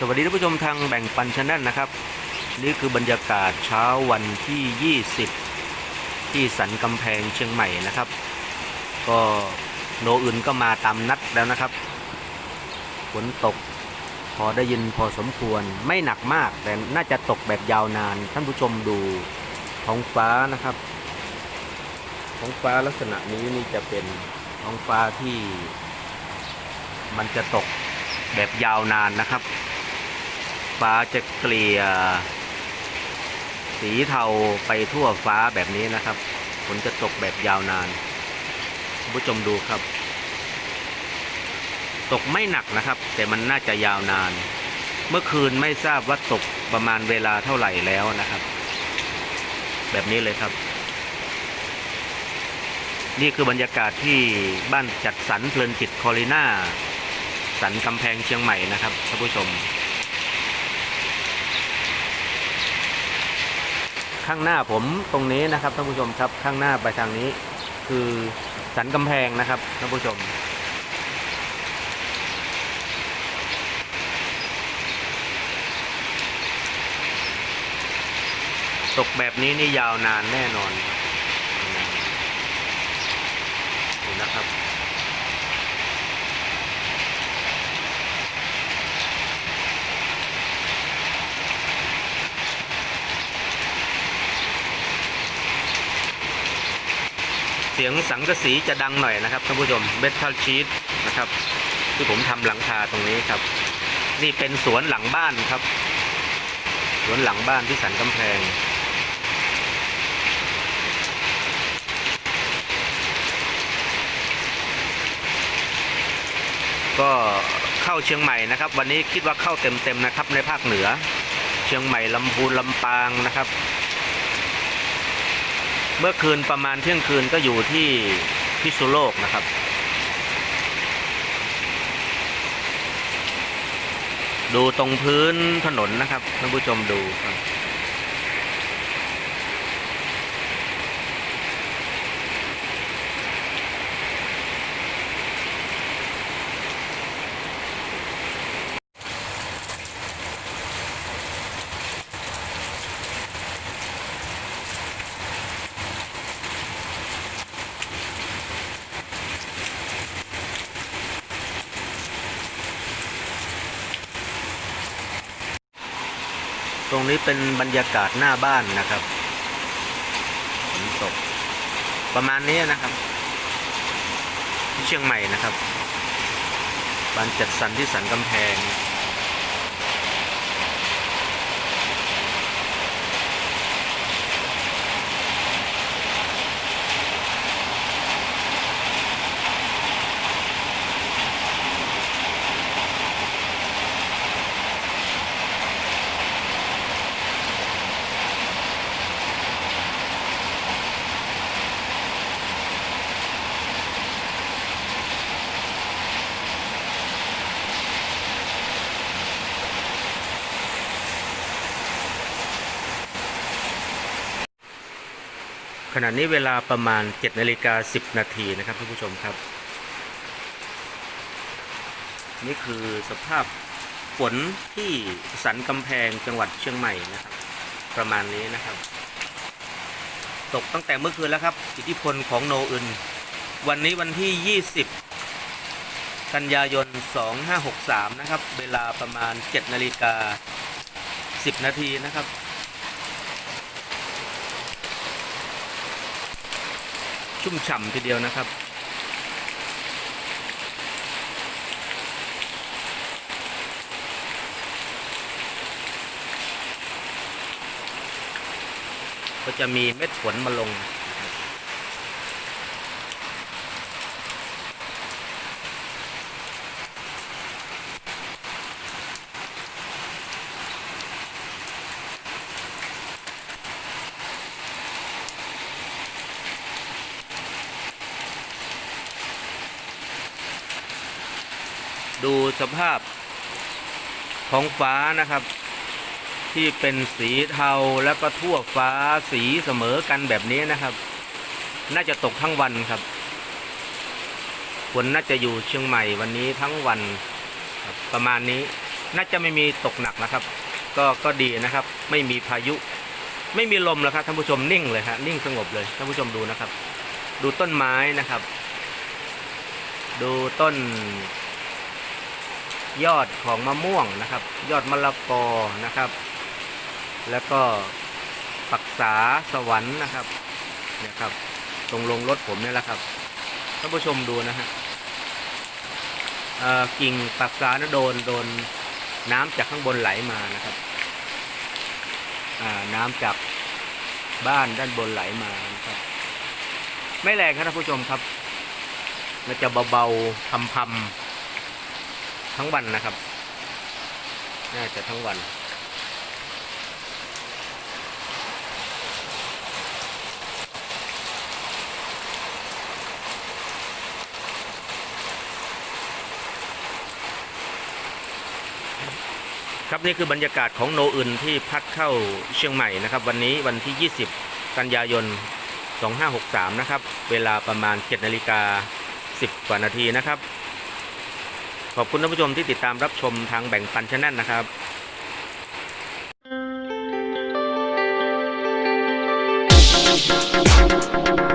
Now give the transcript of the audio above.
สวัสดีท่านผู้ชมทางแบ่งปันชแนลนะครับ นี่คือบรรยากาศเช้าวันที่ 20 ที่สันกำแพงเชียงใหม่นะครับ ก็โนอื่นก็มาตามนัดแล้วนะครับฝนตกพอได้ยินพอสมควรไม่หนักมากแต่น่าจะตกแบบยาวนาน ท่านผู้ชมดูท้องฟ้านะครับ ท้องฟ้าลักษณะนี้นี่จะเป็นท้องฟ้าที่ มันจะตกแบบยาวนานนะครับ ฟ้าจะเกลี่ยสีเทาไปทั่วฟ้าแบบนี้นะครับฝนจะตกแบบยาวนานคุณผู้ชมดูครับ ตกไม่หนักนะครับ แต่มันน่าจะยาวนาน เมื่อคืนไม่ทราบว่าตกประมาณเวลาเท่าไหร่แล้วนะครับ แบบนี้เลยครับ นี่คือบรรยากาศที่บ้านจัดสรรเพลินจิตคอลิน่าสันกำแพงเชียงใหม่นะครับท่านผู้ชม ข้างหน้าผมตรงนี้นะครับท่านผู้ชมครับข้างหน้าไปทางนี้ คือสันกำแพงนะครับท่านผู้ชม ตกแบบนี้นี่ยาวนานแน่นอนนะครับ เสียงสังกะสีจะดังหน่อยนะครับท่านผู้ชมเบทเทิลชีตนะครับที่ผมทำหลังคาตรงนี้ครับ นี่เป็นสวนหลังบ้านครับ สวนหลังบ้านที่สันกำแพง ก็เข้าเชียงใหม่นะครับ วันนี้คิดว่าเข้าเต็มๆนะครับในภาคเหนือ เชียงใหม่ลำพูนลำปางนะครับ เมื่อคืนประมาณเที่ยงคืนก็อยู่ที่พิษุโลกนะครับ ดูตรงพื้นถนนนะครับท่านผู้ชมดูครับ รงนี้เป็นบรรยากาศหน้าบ้านนะครับฝนตกประมาณนี้นะครับ ที่เชียงใหม่นะครับบ้านจัดสรรที่สันกำแพง ขณะนี้เวลาประมาณ7นาฬิกา10 นาทีนะครับท่านผู้ชมครับ นี่คือสภาพฝนที่สันกำแพงจังหวัดเชียงใหม่นะครับ ประมาณนี้นะครับ ตกตั้งแต่เมื่อคืนแล้วครับ อิทธิพลของโนอึน วันนี้วันที่ 20 กันยายน 2563 นะครับ เวลาประมาณ7นาฬิกา10 นาทีนะครับ ชุ่มฉ่ำทีเดียวนะครับ ก็จะมีเม็ดฝนมาลง ดูสภาพท้องฟ้านะครับ ที่เป็นสีเทาแล้วก็ทั่วฟ้าสีเสมอกันแบบนี้นะครับ น่าจะตกทั้งวันครับฝนน่าจะอยู่เชียงใหม่วันนี้ทั้งวันประมาณนี้น่าจะไม่มีตกหนักนะครับ ก็ก็ดีนะครับ ไม่มีพายุ ไม่มีลมแล้วครับท่านผู้ชมนิ่งเลยฮะนิ่งสงบเลยท่านผู้ชมดูนะครับ ดูต้นไม้นะครับ ดูต้น ยอดของมะม่วงนะครับ ยอดมะละกอนะครับ แล้วก็ปักษาสวรรค์นะครับเนี่ยครับ ตรงลงรถผมเนี่ยแหละครับท่านผู้ชมดูนะฮะอ่อกิ่งปักษานะโดนโดนน้ำจากข้างบนไหลมานะครับอ่าน้ำจากบ้านด้านบนไหลมานะครับ ไม่แรงครับท่านผู้ชมครับมันจะเบาๆพำๆ ทั้งวันนะครับ น่าจะทั้งวัน ครับนี่คือบรรยากาศของโนอึนที่พัดเข้าเชียงใหม่นะครับ วันนี้วันที่ 20 กันยายน 2563 นะครับ เวลาประมาณ7นาฬิกา10 กว่านาทีนะครับ ขอบคุณท่านผู้ชมที่ติดตามรับชมทางแบ่งปันชแนลนะครับ Thank